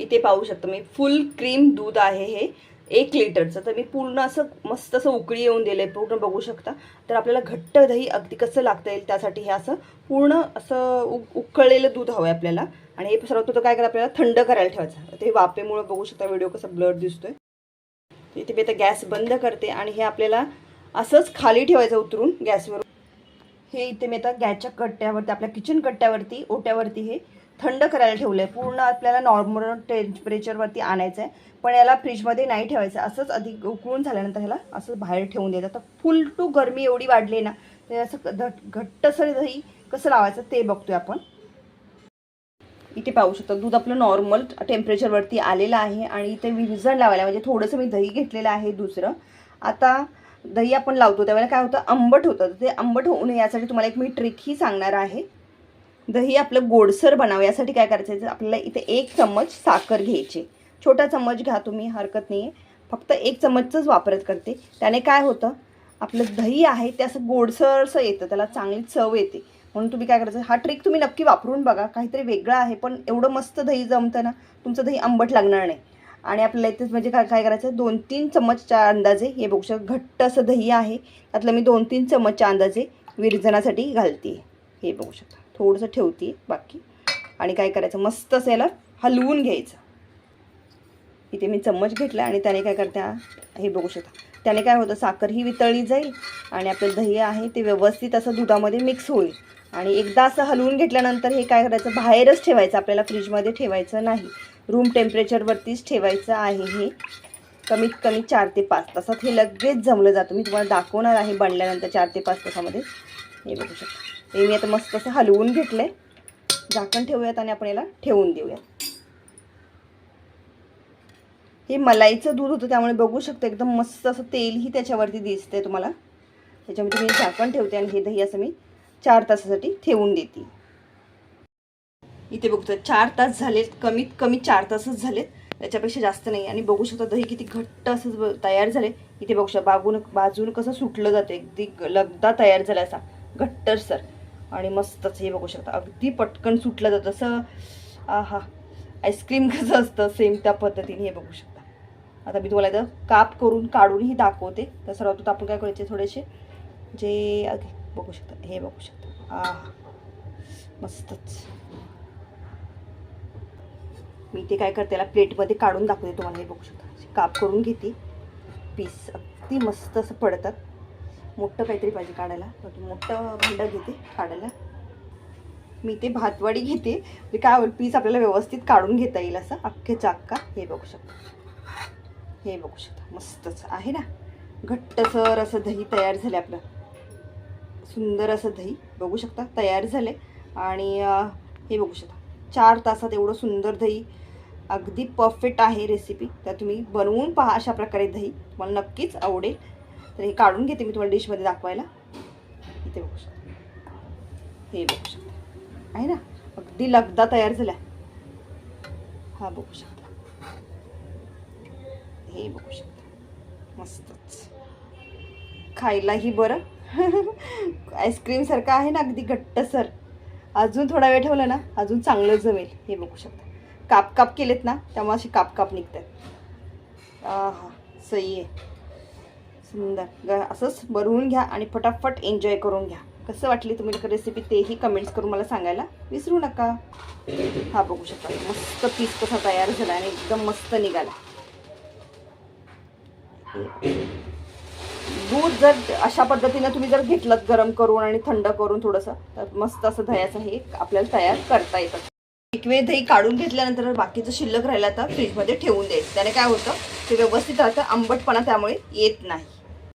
इथे पाहू शकता मी. फुल क्रीम दूध आहे हे. एक लिटरचं. तर मी पूर्ण असं मस्त असं उकळी येऊन दिलं आहे पूर्ण बघू शकता. तर आपल्याला घट्ट दही अगदी कसं लागता येईल त्यासाठी हे असं पूर्ण असं उ उकळलेलं दूध हवं आहे आपल्याला. आणि हे सर्वप्रथम काय करा आपल्याला? थंड करायला ठेवायचं. तर ते वापेमुळं बघू शकता व्हिडिओ कसा ब्लर दिसतोय. इथे मी आता गॅस बंद करते आणि हे आपल्याला असंच खाली ठेवायचं उतरून गॅसवर हे इथे मी आता गॅसच्या कट्ट्यावरती आपल्या किचन कट्ट्यावरती ओट्यावरती हे थंड करायला ठेवलं आहे पूर्ण आपल्याला नॉर्मल टेम्परेचरवरती आणायचं आहे पण याला फ्रीजमध्ये नाही ठेवायचं. असंच अधिक उकळून झाल्यानंतर ह्याला असं बाहेर ठेवून द्यायचं तर फुल टू गरमी एवढी वाढली ना तर असं घट घट्टसर दही कसं लावायचं ते बघतोय आपण. इथे पाहू शकता दूध आपलं नॉर्मल टेम्परेचरवरती आलेलं आहे आणि इथे विरजण लावायला म्हणजे थोडंसं मी दही घेतलेलं आहे दुसरं. आता दही आपण लावतो. त्यावेळेला काय होतं? आंबट होतं. तर ते आंबट होऊ नये यासाठी तुम्हाला एक मी ट्रिक ही सांगणार आहे. दही आपलं गोडसर बनावं. यासाठी काय करायचं? आपल्याला इथे एक चम्मच साखर घ्यायची. छोटा चम्मच घ्या तुम्ही हरकत नाही आहे फक्त एक चम्मचच वापरत करते. त्याने काय होतं? आपलं दही आहे ते असं गोडसरसं येतं. त्याला चांगली चव येते. म्हणून तुम्ही काय करायचं? हा ट्रिक तुम्ही नक्की वापरून बघा. काहीतरी वेगळं आहे पण एवढं मस्त दही जमतं ना तुमचं दही आंबट लागणार नाही. आणि आपल्याला इथेच म्हणजे काय काय करायचं? दोन तीन चम्मचच्या अंदाजे हे बघू शकता घट्ट असं दही आहे. त्यातलं मी दोन तीन चम्मचच्या अंदाजे विरजनासाठी घालते. हे बघू शकता. थोडंसं ठेवते बाकी. आणि काय करायचं? मस्त असं याला हलवून घ्यायचं. इथे मी चम्मच घेतला आणि त्याने काय करते हे बघू शकता. त्याने काय होतं? साखर ही वितळली जाईल आणि आपलं दही आहे ते व्यवस्थित असं दुधामध्ये मिक्स होईल. आणि एकदा असं हलवून घेतल्यानंतर हे काय करायचं? बाहेरच ठेवायचं. आपल्याला फ्रीजमध्ये ठेवायचं नाही. रूम टेम्परेचरवरतीच ठेवायचं आहे हे. कमीत कमी चार ते पाच तासात हे लगेच जमलं जातं. मी तुम्हाला दाखवणार आहे बनल्यानंतर चार ते पाच तासामध्ये. हे बघू शकता. हे मी आता मस्त असं हलवून घेतलं आहे झाकण ठेवूयात आणि आपण याला ठेवून देऊयात. हे मलाईचं दूध होतं त्यामुळे बघू शकतं एकदम मस्त असं तेलही त्याच्यावरती दिसतंय तुम्हाला. त्याच्यामध्ये मी झाकण ठेवते आणि हे दही असं मी चार तासासाठी ठेवून देते. इथे बघतो चार तास झालेत कमीत कमी चार तासच झालेत. त्याच्यापेक्षा जास्त नाही. आणि बघू शकता दही किती घट्ट असं तयार झाले इथे बघू शकता बागून बाजून कसं सुटलं जातं अगदी ग- लगदा तयार झाला असा. घट्टसर आणि मस्तच हे बघू शकता. अगदी पटकन सुटलं जातं. असं आहा आईस्क्रीम कसं असतं? सेम त्या पद्धतीने हे बघू शकता. आता मी तुम्हाला इथं काप करून काढूनही दाखवते. तर सर्वात आपण काय करायचे थोडेसे? जे अग- बघू शकता. हे बघू शकता. आहा मस्तच. मी ते काय करते त्याला प्लेटमध्ये काढून दाखवते तुम्हाला. हे बघू शकता. काप करून घेते. पीस अगदी मस्त असं पडतात. मोठं काहीतरी पाहिजे काढायला. तर मोठं भांडं घेते काढायला. मी ते भातवाडी घेते. म्हणजे काय होईल पीस आपल्याला व्यवस्थित काढून घेता येईल असं. अख्खे चाक्का हे बघू शकता. हे बघू शकता. मस्तच. आहे ना? घट्टसर असं दही तयार झालं आपलं. सुंदर असं दही. बघू शकता? तयार झाले आणि हे बघू शकता. चार तासात एवढं सुंदर दही. अगदी परफेक्ट आहे रेसिपी तर तुम्ही बनवून पहा अशा प्रकारे दही. तुम्हाला नक्कीच आवडेल. तर हे काढून घेते मी तुम्हाला डिशमध्ये दाखवायला. इथे बघू शकता. हे बघू शकता. आहे ना? अगदी लगदा तयार झाला हा बघू शकता. हे बघू शकता. मस्तच. खायलाही बरं. आईस्क्रीमसारखं आहे ना? अगदी घट्टसर अजून थोडा वेळ ठेवला ना अजून चांगलं जमेल. हे बघू शकता. काप काप केलेत ना त्यामुळे असे काप काप निघतात हां सही आहे. सुंदर. ग असंच बनवून घ्या आणि फटाफट एन्जॉय करून घ्या. कसं वाटली तुम्ही रेसिपी तेही कमेंट्स करून मला सांगायला विसरू नका. हा बघू शकता. मस्त पीस कसा तयार झाला आणि एकदम मस्त निघाला. दूध जर अशा पद्धतीनं तुम्ही जर घेतलं गरम करून आणि थंड करून थोडंसं तर मस्त असं दह्याचं हे आपल्याला तयार करता येतं. एक वेळ दही काढून घेतल्यानंतर बाकीचं शिल्लक राहिलं तर फ्रीजमध्ये ठेवून द्यायचं. त्याने काय होतं? ते व्यवस्थित राहतं. आंबटपणा त्यामुळे येत नाही.